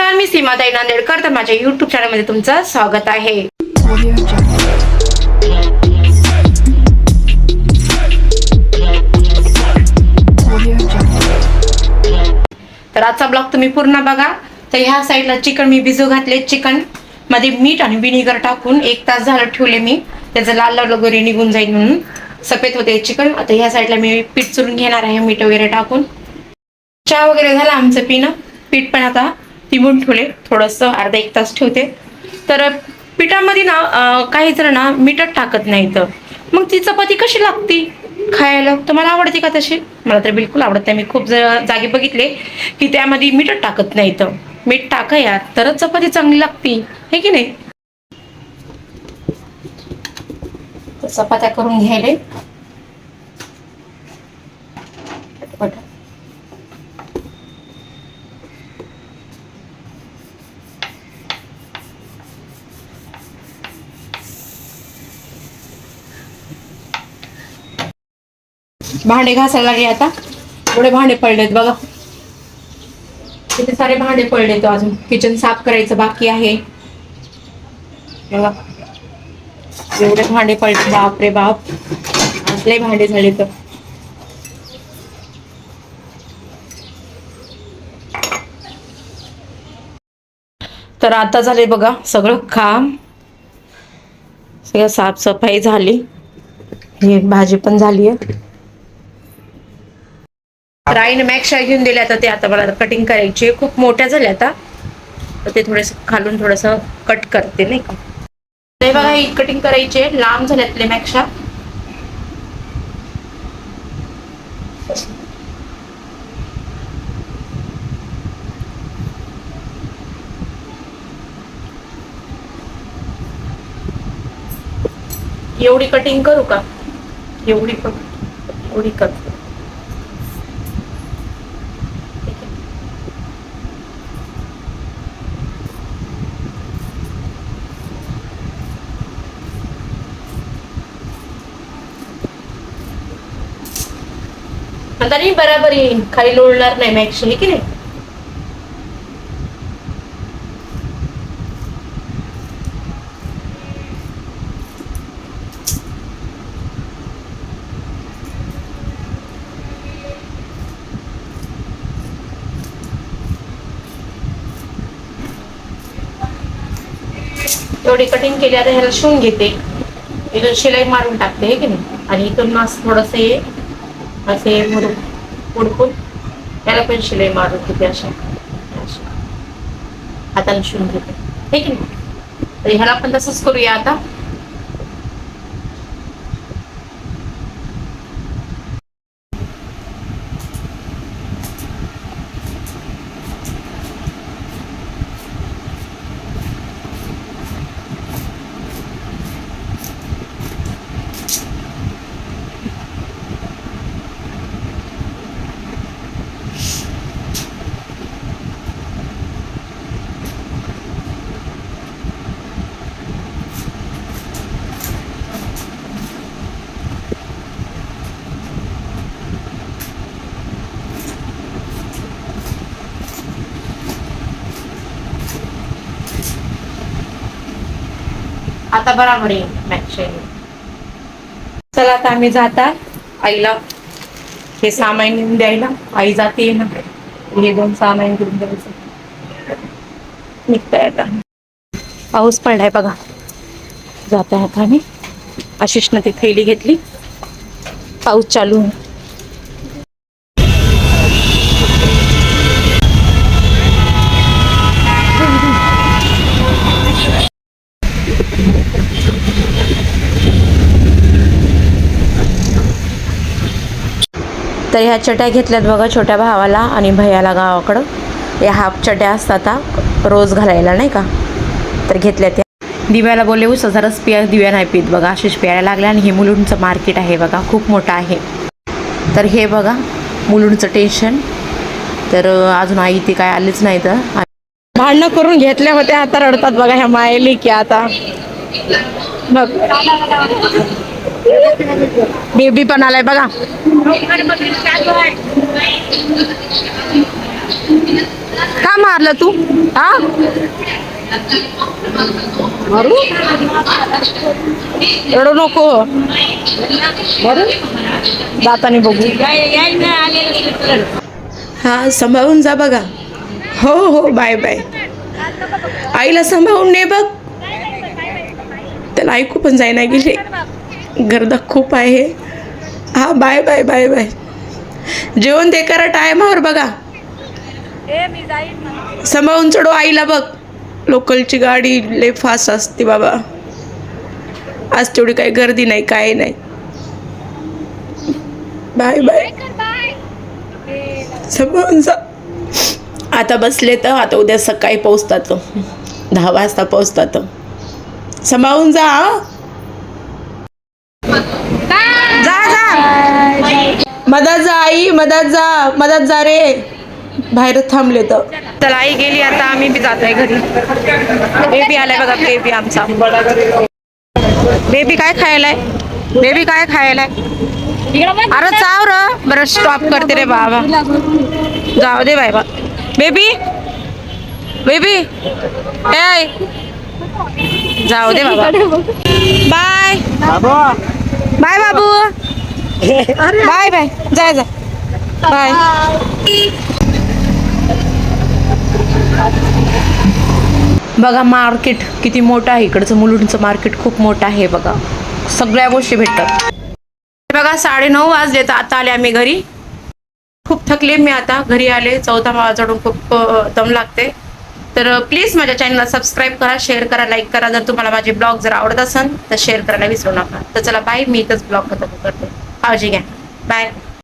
नमस्कार मी सीमाताई नांदेडकर. तर माझ्या युट्यूब चॅनलमध्ये तुमचं स्वागत आहे. तर आजचा ब्लॉग तुम्ही पूर्ण बघा. तर ह्या साईडला चिकन मी भिजू घातले. चिकनमध्ये मीठ आणि विनेगर टाकून एक तास झालं ठेवले मी. त्याचं लाल लाल वगैरे निघून जाईल म्हणून सफेद होते चिकन. आता ह्या साईडला मी पीठ चुरून घेणार आहे मीठ वगैरे टाकून. चहा वगैरे झाला आमचं पिणं. पीठ पण आता पिबून ठेवले. थोडंसं अर्धा एक तास ठेवते. तर पिठामध्ये ना काही जण ना मीठच टाकत नाही तर मग ती चपाती कशी लागती खायला? तुम्हाला आवडते का तशी? मला तर बिलकुल आवडत नाही. मी खूप जागे जागी बघितले की त्यामध्ये मीठच टाकत नाही तर मीठ टाका यात तरच चपाती चांगली लागती. हे की नाही? चपात्या करून घ्यायले. भांडे घासायला लागले आता. एवढे भांडे पडलेत बघा. किती सारे भांडे पडले तो अजून. किचन साफ करायचं बाकी आहे. बघा. एवढे भांडे पडले बाप रे बाप. असले लय भांडे झाले तर. तर आता झाले बघा सगळं काम. सगळं साफसफाई झाली. ही भाजी पण झाली आहे. राईन मॅक्शा घेऊन दिल्या आता ते आता मला कटिंग करायची आहे. खूप मोठ्या झाल्या आता. तर ते थोडस खालून थोडस कट करते नाही का? ते बघा ही कटिंग करायचे लांब झाल्यातले मॅक्शा एवढी कटिंग करू का? एवढी एवढी कर. आता नाही बराबर येईन खाली लोळणार नाही मॅक्स हे की नाही? एवढी कटिंग केली आता ह्याला शिवून घेते. इथून शिलाई मारून टाकते हे की नाही? आणि इथून असं थोडस हे असे मुरुक उडकून त्याला पण शिलाई मारून घेते अशा. अशा. हाताने शिवून घेते. ठीक आहे ना? तर ह्याला पण तसंच करूया आता. आता बराबर येईल मॅच चला आता आम्ही जाता आईला. हे सामान घेऊन द्यायला. आई जाते ना. हे दोन सामान घेऊन द्यायचं. निघताय आता. पाऊस पडलाय बघा. जात आहे आता आम्ही. आशिषनं ती थैली घेतली. पाऊस चालू तर ह्या चट्या घेतल्यात बघा छोट्या भावाला आणि भैयाला गावाकडं. या हाफ चट्या असतात रोज घालायला नाही का? तर घेतल्या त्या दिव्याला बोलले उस जराच पिया दिव्या नाही पित बघा अशीच प्यायला लागल्या आणि हे मुलुंडचं मार्केट आहे बघा खूप मोठं आहे. तर हे बघा मुलुंडचं टेन्शन. तर अजून आई ते काय आलीच नाही तर. भांडणं करून घेतल्या होत्या आता रडतात बघा ह्या मायली की आता. बघ. बेबी पण आलाय बघा. का मारलं तू? हा? मारू? एवढं नको. मारू? दाताने बघू. हा सांभाळून जा बघा. हो हो बाय बाय. आईला सांभाळून ने बघ. त्याला ऐकू पण जायना गेले. गर्दा खूप आहे. हा बाय बाय बाय बाय जेवण दे करा टायमावर बघा. सांभाळून चढो आईला बघ. लोकलची गाडी लय फास्ट असते बाबा. आज तेवढी काही गर्दी नाही काय नाही. बाय बाय सांभाळून जा आता बसले तर आता उद्या सकाळी पोचतात दहा वाजता पोचतात सांभाळून जा हा? जा जा मदत जा आई मदत जा मदत जा रे. बाहेर थांबले तर. चला आई गेली आता आम्ही बी जात आहे घरी. बेबी आलाय बघा बेबी आमचा. बेबी काय खायलाय? बेबी काय खायलाय? अरे चाव र. बरं स्टॉप करते रे बाबा. जाऊ दे बाबा. बेबी? बेबी? ए जाऊ दे बाबा. बाय. बाय बाबू. Bye bye. जाय जा बाय. बघा मार्केट किती मोठं आहे. इकडचं मुलुंडचं मार्केट खूप मोठं आहे बघा. सगळ्या गोष्टी भेटतात. बघा साडे नऊ वाजले तर आता आले आम्ही घरी. खूप थकले मी आता. घरी आले. चौथा माळा चढून खूप दम लागते. तर प्लीज माझ्या चॅनलला सबस्क्राईब करा शेअर करा लाईक करा. जर तुम्हाला माझे ब्लॉग जर आवडत असेल तर शेअर करायला विसरू नका. तर चला बाय मी इथंच ब्लॉग खतम करते. 好，这个，拜。